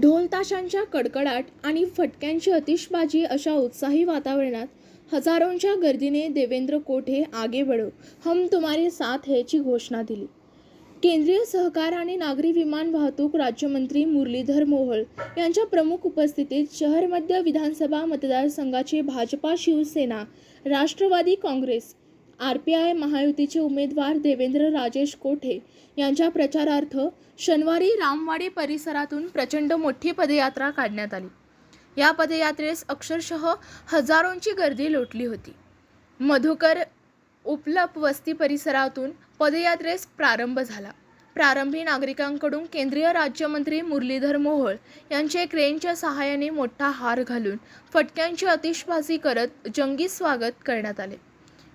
ढोल ताशांच्या कडकडाट आणि फटक्यांची अतिशबाजी अशा उत्साही वातावरणात हजारोंच्या गर्दीने देवेंद्र कोठे आगे बढो हम तुम्हारे साथ ह्याची घोषणा दिली. केंद्रीय सहकार आणि नागरी विमान वाहतूक राज्यमंत्री मुरलीधर मोहोळ यांच्या प्रमुख उपस्थितीत शहर मध्य विधानसभा मतदारसंघाचे Bhajpa Shivsena Rashtrawadi Congress R P I महायुतीचे उमेदवार देवेंद्र राजेश कोठे यांच्या प्रचारार्थ शनिवारी रामवाडी परिसरातून प्रचंड मोठी पदयात्रा काढण्यात आली. या पदयात्रेस अक्षरशः हजारोंची गर्दी लोटली होती. मधुकर उपलप वस्ती परिसरातून पदयात्रेस प्रारंभ झाला. प्रारंभी नागरिकांकडून केंद्रीय राज्यमंत्री मुरलीधर मोहोळ यांचे क्रेनच्या सहाय्याने मोठा हार घालून फटक्यांची आतिषबाजी करत जंगी स्वागत करण्यात आले.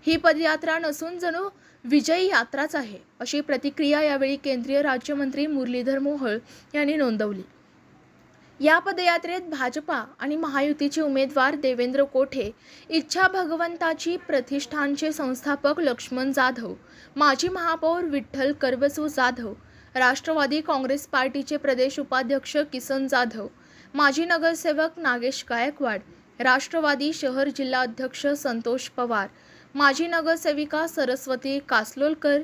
ही पदयात्रा नसून जणू विजयी यात्राच आहे अशी प्रतिक्रिया यावेळी केंद्रीय राज्यमंत्री मुरलीधर मोहोळ यांनी नोंदवली. या पदयात्रेत भाजपा आणि महायुतीचे उमेदवार देवेंद्र कोठे इच्छा भगवंताची प्रतिष्ठानचे संस्थापक लक्ष्मण जाधव माजी महापौर विठ्ठल करबसू जाधव राष्ट्रवादी काँग्रेस पार्टीचे प्रदेश उपाध्यक्ष किसन जाधव माजी नगरसेवक नागेश गायकवाड राष्ट्रवादी शहर जिल्हा अध्यक्ष संतोष पवार माजी नगरसेविका सरस्वती कासलोलकर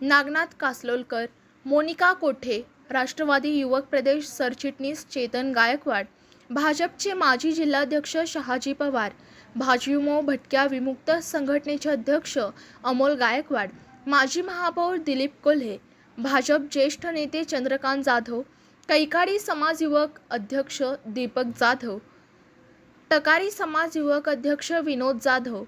नागनाथ कासलोलकर मोनिका कोठे राष्ट्रवादी युवक प्रदेश सरचिटणीस चेतन गायकवाड भाजपचे माजी जिल्हाध्यक्ष शहाजी पवार भाजीमो भटक्या विमुक्त संघटनेचे अध्यक्ष अमोल गायकवाड माजी महापौर दिलीप कोल्हे भाजप ज्येष्ठ नेते चंद्रकांत जाधव कैकाडी समाज युवक अध्यक्ष दीपक जाधव टकारी समाज युवक अध्यक्ष विनोद जाधव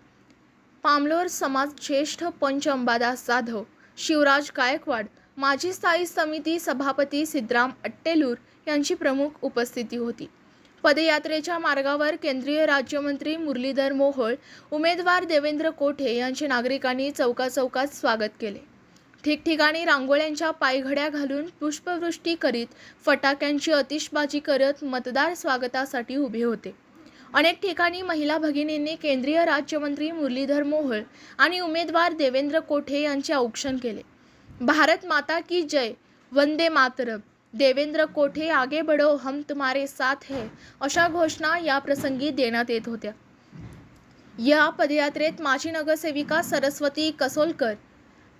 पामलोर समाज ज्येष्ठ पंच अंबादास जाधव शिवराज गायकवाड माजी स्थायी समिती सभापती सिद्धराम अट्टेलूर यांची प्रमुख उपस्थिती होती. पदयात्रेच्या मार्गावर केंद्रीय राज्यमंत्री मुरलीधर मोहोळ उमेदवार देवेंद्र कोठे यांचे नागरिकांनी चौकाचौकात स्वागत केले. ठिकठिकाणी रांगोळ्यांच्या पायघड्या घालून पुष्पवृष्टी करीत फटाक्यांची अतिशबाजी करत मतदार स्वागतासाठी उभे होते. अनेक ठिकाणी महिला भगिनींनी केंद्रीय राज्यमंत्री मुरलीधर मोहोळ आणि उमेदवार देवेंद्र कोठे यांचे औक्षण केले. भारत माता की जय वंदे मातरम देवेंद्र कोठे आगे बढो हम तुम्हारे साथ है अशा घोषणा या प्रसंगी देण्यात येत होत्या. या पदयात्रेत माजी नगरसेविका सरस्वती कसोलकर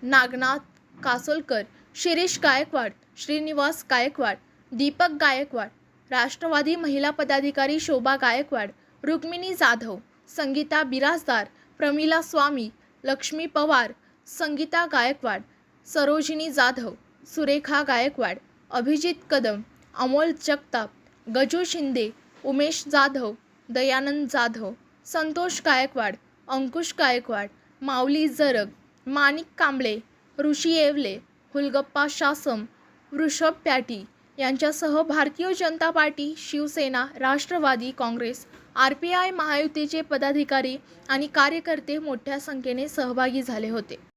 नागनाथ कासोलकर शिरीष गायकवाड श्रीनिवास गायकवाड दीपक गायकवाड राष्ट्रवादी महिला पदाधिकारी शोभा गायकवाड रुक्मिणी जाधव संगीता बिराजदार प्रमिला स्वामी लक्ष्मी पवार संगीता गायकवाड सरोजिनी जाधव सुरेखा गायकवाड अभिजित कदम अमोल जगताप गजू शिंदे उमेश जाधव दयानंद जाधव संतोष गायकवाड अंकुश गायकवाड माऊली जरग माणिक कांबळे ऋषी येवले हुलगप्पा शासम वृषभ प्याटी यांच्यासह Bharatiya Janata Party Shivsena Rashtrawadi Congress R P I महायुतीचे पदाधिकारी आणि कार्यकर्ते मोठ्या संख्येने सहभागी झाले होते.